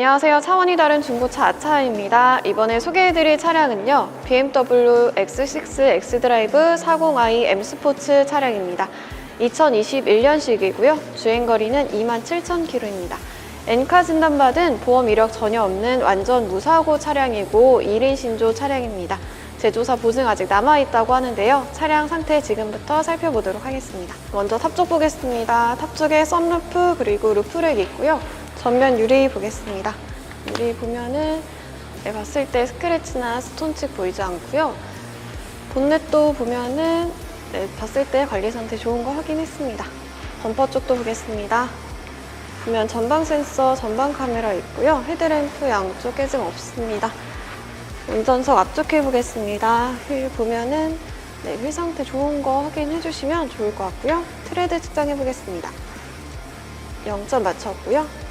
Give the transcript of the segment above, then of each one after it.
안녕하세요. 차원이 다른 중고차 아차입니다. 이번에 소개해드릴 차량은요. BMW X6 X드라이브 40i M 스포츠 차량입니다. 2021년식이고요. 주행거리는 27,000km입니다. 엔카 진단받은 보험 이력 전혀 없는 완전 무사고 차량이고 1인 신조 차량입니다. 제조사 보증 아직 남아있다고 하는데요. 차량 상태 지금부터 살펴보도록 하겠습니다. 먼저 탑쪽 보겠습니다. 탑 쪽에 썬루프 그리고 루프렉 있고요. 전면 유리 보겠습니다. 유리 보면은 네, 봤을 때 스크래치나 스톤칩 보이지 않고요. 본넷도 보면은 네, 봤을 때 관리 상태 좋은 거 확인했습니다. 범퍼 쪽도 보겠습니다. 보면 전방 센서, 전방 카메라 있고요. 헤드램프 양쪽 깨짐 없습니다. 운전석 앞쪽 휠 보겠습니다. 휠 보면은 네, 휠 상태 좋은 거 확인해 주시면 좋을 것 같고요. 트레드 측정해 보겠습니다. 0점 맞췄고요.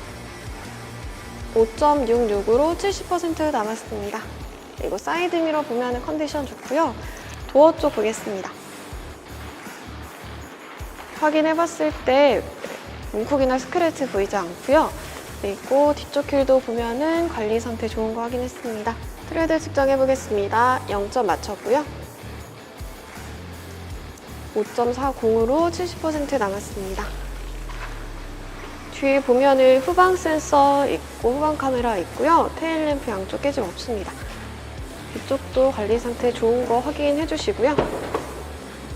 5.66으로 70% 남았습니다. 그리고 사이드 미러 보면은 컨디션 좋고요. 도어 쪽 보겠습니다. 확인해 봤을 때 뭉콕이나 스크래치 보이지 않고요. 그리고 뒤쪽 휠도 보면은 관리 상태 좋은 거 확인했습니다. 트레드 측정해 보겠습니다. 0점 맞췄고요. 5.40으로 70% 남았습니다. 뒤에 보면은 후방 센서 있고 후방 카메라 있고요. 테일 램프 양쪽 깨짐 없습니다. 이쪽도 관리 상태 좋은 거 확인해 주시고요.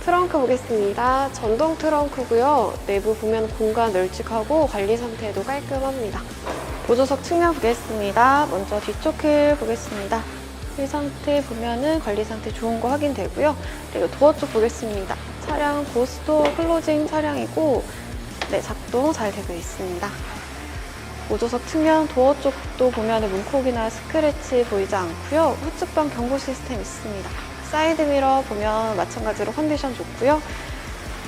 트렁크 보겠습니다. 전동 트렁크고요. 내부 보면 공간 널찍하고 관리 상태도 깔끔합니다. 보조석 측면 보겠습니다. 먼저 뒤쪽 휠 보겠습니다. 휠 상태 보면은 관리 상태 좋은 거 확인되고요. 그리고 도어 쪽 보겠습니다. 차량 고스토어 클로징 차량이고 네, 작동 잘 되고 있습니다. 보조석 측면 도어 쪽도 보면은 문콕이나 스크래치 보이지 않고요. 후측방 경고 시스템 있습니다. 사이드 미러 보면 마찬가지로 컨디션 좋고요.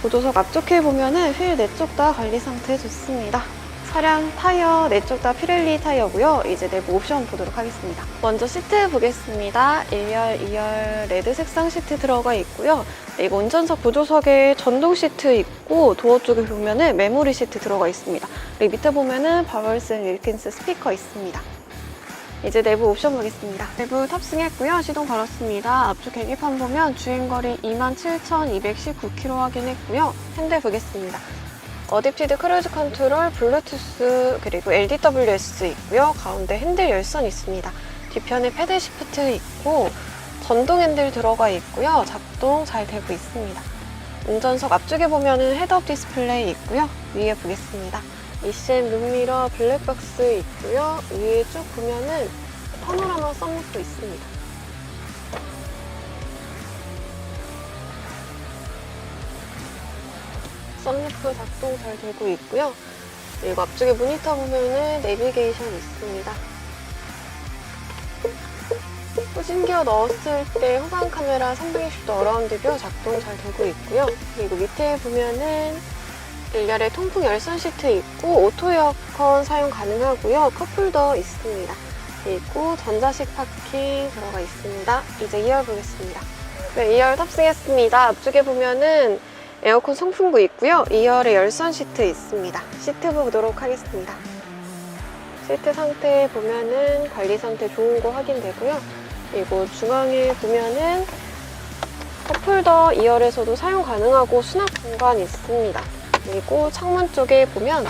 보조석 앞쪽 휠 보면은 휠네쪽다 관리 상태 좋습니다. 차량 타이어 네쪽다 피렐리 타이어고요. 이제 내부 옵션 보도록 하겠습니다. 먼저 시트 보겠습니다. 1열, 2열 레드 색상 시트 들어가 있고요. 그리고 운전석 보조석에 전동 시트 있고 도어 쪽에 보면은 메모리 시트 들어가 있습니다. 그리고 밑에 보면은 바벌슨 윌킨스 스피커 있습니다. 이제 내부 옵션 보겠습니다. 내부 탑승했고요. 시동 걸었습니다. 앞쪽 계기판 보면 주행거리 27,219km 확인했고요. 핸들 보겠습니다. 어댑티드 크루즈 컨트롤, 블루투스, 그리고 LDWS 있고요. 가운데 핸들 열선 있습니다. 뒤편에 패드 시프트 있고 전동 핸들 들어가 있고요. 작동 잘 되고 있습니다. 운전석 앞쪽에 보면은 헤드업 디스플레이 있고요. 위에 보겠습니다. 이셈 룸미러 블랙박스 있고요. 위에 쭉 보면은 파노라마 썬루프 있습니다. 썬루프 작동 잘 되고 있고요. 그리고 앞쪽에 모니터 보면은 내비게이션 있습니다. 후진기어 넣었을 때 후방 카메라 360도 어라운드 뷰 작동 잘 되고 있고요. 그리고 밑에 보면은 1열에 통풍 열선 시트 있고 오토 에어컨 사용 가능하고요. 컵홀더 있습니다. 그리고 전자식 파킹 들어가 있습니다. 이제 2열 보겠습니다. 네, 2열 탑승했습니다. 앞쪽에 보면은 에어컨 송풍구 있고요. 2열에 열선 시트 있습니다. 시트 보도록 하겠습니다. 시트 상태 보면은 관리 상태 좋은 거 확인되고요. 그리고 중앙에 보면은 컵홀더 2열에서도 사용 가능하고 수납 공간 있습니다. 그리고 창문 쪽에 보면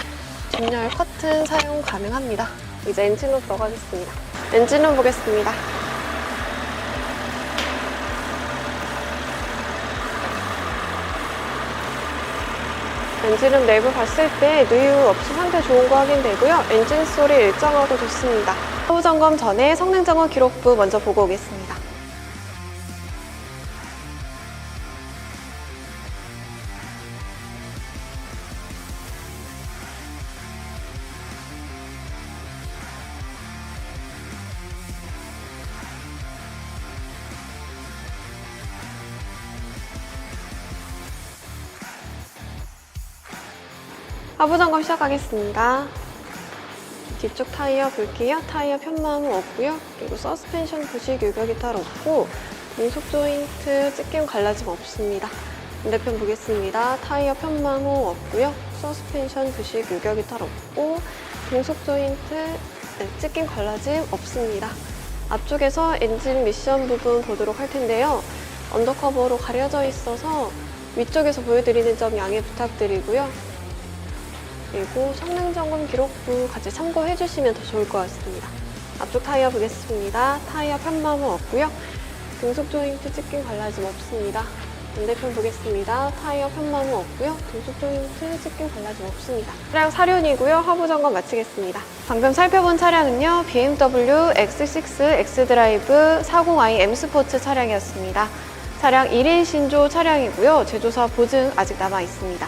전열 커튼 사용 가능합니다. 이제 엔진룸 들어가겠습니다. 엔진룸 보겠습니다. 엔진룸 내부 봤을 때 누유 없이 상태 좋은 거 확인되고요. 엔진 소리 일정하고 좋습니다. 사후 점검 전에 성능 점검 기록부 먼저 보고 오겠습니다. 하부 점검 시작하겠습니다. 뒤쪽 타이어 볼게요. 타이어 편마모 없고요. 그리고 서스펜션 부식 유격이 따로 없고 공속 조인트 찢김 갈라짐 없습니다. 반대편 보겠습니다. 타이어 편마모 없고요. 서스펜션 부식 유격이 따로 없고 공속 조인트 네, 찢긴 걸라짐 없습니다. 앞쪽에서 엔진 미션 부분 보도록 할 텐데요. 언더커버로 가려져 있어서 위쪽에서 보여드리는 점 양해 부탁드리고요. 그리고 성능 점검 기록부 같이 참고해 주시면 더 좋을 것 같습니다. 앞쪽 타이어 보겠습니다. 타이어 편마모 없고요. 등속 조인트 찢긴 갈라짐 없습니다. 반대편 보겠습니다. 타이어 편마모 없고요. 등속 조인트 찢긴 갈라짐 없습니다. 차량 사륜이고요. 하부 점검 마치겠습니다. 방금 살펴본 차량은요. BMW X6 X드라이브 40i M 스포츠 차량이었습니다. 차량 1인 신조 차량이고요. 제조사 보증 아직 남아 있습니다.